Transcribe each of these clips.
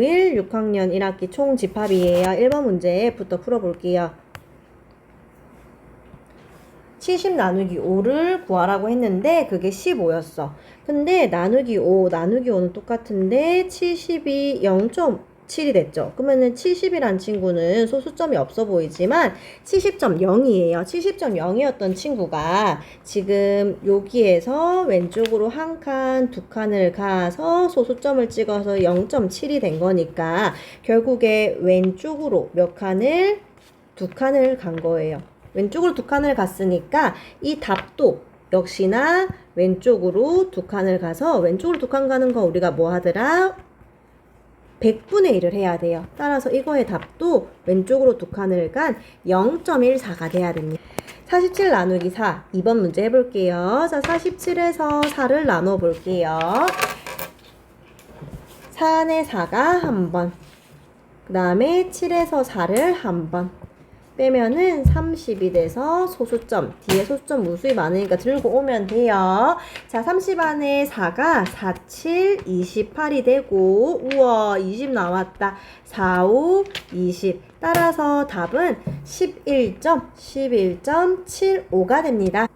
1 6학년 1학기 총 집합이에요. 1번 문제부터 풀어볼게요. 70 나누기 5를 구하라고 했는데 그게 15였어. 근데 나누기 5, 나누기 5는 똑같은데 70이 0.7이 됐죠. 그러면은 70이란 친구는 소수점이 없어 보이지만 70.0이에요. 70.0이었던 친구가 지금 여기에서 왼쪽으로 한 칸, 두 칸을 가서 소수점을 찍어서 0.7이 된 거니까 결국에 왼쪽으로 몇 칸을 두 칸을 간 거예요. 왼쪽으로 두 칸을 갔으니까 이 답도 역시나 왼쪽으로 두 칸을 가서 왼쪽으로 두 칸 가는 거 우리가 뭐 하더라? 100분의 1을 해야 돼요. 따라서 이거의 답도 왼쪽으로 두 칸을 간 0.14가 돼야 됩니다. 47 나누기 4 2번 문제 해볼게요. 자 47에서 4를 나눠 볼게요. 4의 4가 한 번. 그 다음에 7에서 4를 한 번. 빼면은 30이 돼서 소수점. 뒤에 소수점 무수히 많으니까 들고 오면 돼요. 자, 30 안에 4가 4, 7, 28이 되고, 우와, 20 나왔다. 4, 5, 20. 따라서 답은 11.11.75가 됩니다.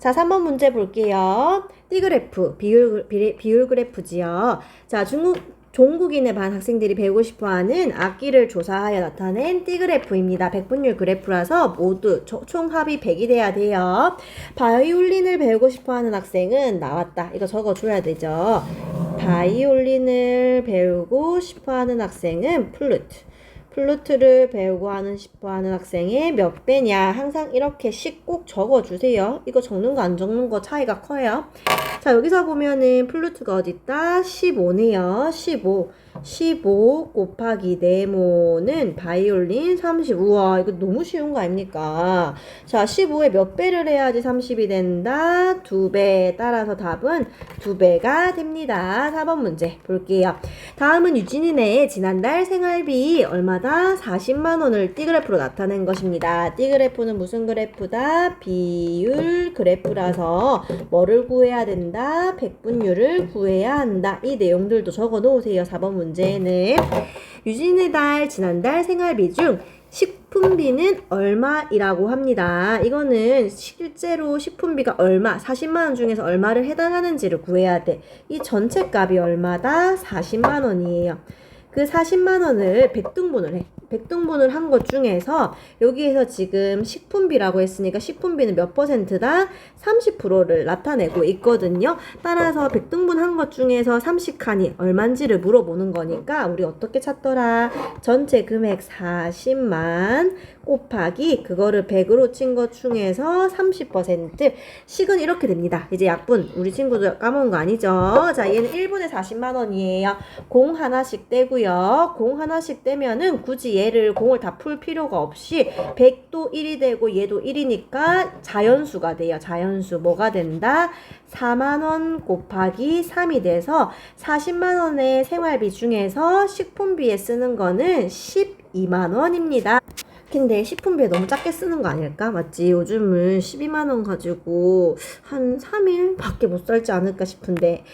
자, 3번 문제 볼게요. 띠그래프, 비율, 비- 비율 그래프지요. 자, 중국, 종국인의 반 학생들이 배우고 싶어 하는 악기를 조사하여 나타낸 띠그래프입니다. 백분율 그래프라서 모두 조- 총합이 100이 돼야 돼요. 바이올린을 배우고 싶어 하는 학생은 나왔다. 이거 적어줘야 되죠. 바이올린을 배우고 싶어 하는 학생은 플루트. 플루트를 배우고 하는 싶어 하는 학생의 몇 배냐 항상 이렇게씩 꼭 적어주세요. 이거 적는 거 안 적는 거 차이가 커요. 자 여기서 보면은 플루트가 어딨다? 15네요. 15. 15 곱하기 네모는 바이올린 30. 우와 이거 너무 쉬운 거 아닙니까? 자 15에 몇 배를 해야지 30이 된다? 두 배. 따라서 답은 두 배가 됩니다. 4번 문제 볼게요. 다음은 유진이네 지난달 생활비 얼마다 40만 원을 띠그래프로 나타낸 것입니다. 띠그래프는 무슨 그래프다? 비율 그래프라서 뭐를 구해야 된다? 백분율을 구해야 한다. 이 내용들도 적어 놓으세요. 4번 문제 는 유진의 달 지난달 생활비 중 식품비는 얼마이라고 합니다. 이거는 실제로 식품비가 얼마, 40만 원 중에서 얼마를 해당하는지를 구해야 돼. 이 전체 값이 얼마다? 40만 원이에요. 그 40만 원을 백등분을 해. 백등분을 한 것 중에서 여기에서 지금 식품비라고 했으니까 식품비는 몇 퍼센트다? 30%를 나타내고 있거든요. 따라서 백등분 한 것 중에서 30칸이 얼만지를 물어보는 거니까 우리 어떻게 찾더라? 전체 금액 40만 곱하기 그거를 100으로 친 것 중에서 30% 식은 이렇게 됩니다. 이제 약분 우리 친구들 까먹은 거 아니죠? 자 얘는 1분에 40만 원이에요. 공 하나씩 떼고요. 공 하나씩 떼면은 굳이 얘를 공을 다 풀 필요가 없이 100도 1이 되고 얘도 1이니까 자연수가 돼요. 자연수 뭐가 된다? 4만 원 곱하기 3이 돼서 40만 원의 생활비 중에서 식품비에 쓰는 거는 12만 원입니다. 근데 식품비에 너무 작게 쓰는 거 아닐까? 맞지? 요즘은 12만 원 가지고 한 3일밖에 못 살지 않을까 싶은데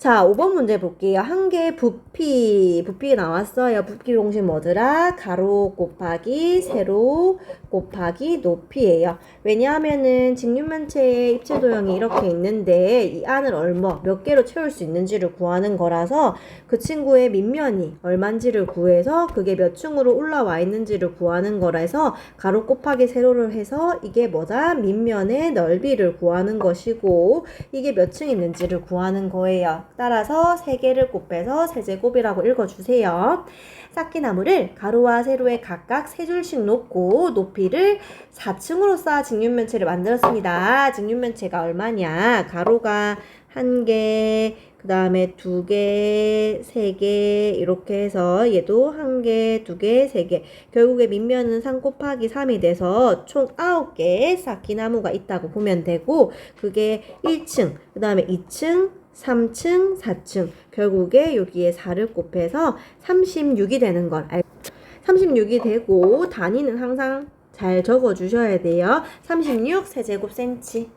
자, 5번 문제 볼게요. 한 개의 부피, 부피 나왔어요. 부피 공식 뭐더라? 가로 곱하기 세로 곱하기 높이예요. 왜냐하면은 직육면체의 입체 도형이 이렇게 있는데 이 안을 얼마, 몇 개로 채울 수 있는지를 구하는 거라서 그 친구의 밑면이 얼만지를 구해서 그게 몇 층으로 올라와 있는지를 구하는 거라서 가로 곱하기 세로를 해서 이게 뭐다? 밑면의 넓이를 구하는 것이고 이게 몇 층 있는지를 구하는 거예요. 따라서 세 개를 곱해서 세제곱이라고 읽어주세요. 쌓기나무를 가로와 세로에 각각 세 줄씩 놓고 높이를 4층으로 쌓아 직육면체를 만들었습니다. 직육면체가 얼마냐? 가로가 한 개, 그 다음에 두 개, 세 개, 이렇게 해서 얘도 한 개, 두 개, 세 개. 결국에 밑면은 3 곱하기 3이 돼서 총 9개의 쌓기나무가 있다고 보면 되고, 그게 1층, 그 다음에 2층, 3층, 4층. 결국에 여기에 4를 곱해서 36이 되는 걸 알. 36이 되고 단위는 항상 잘 적어 주셔야 돼요. 36 세제곱 센치.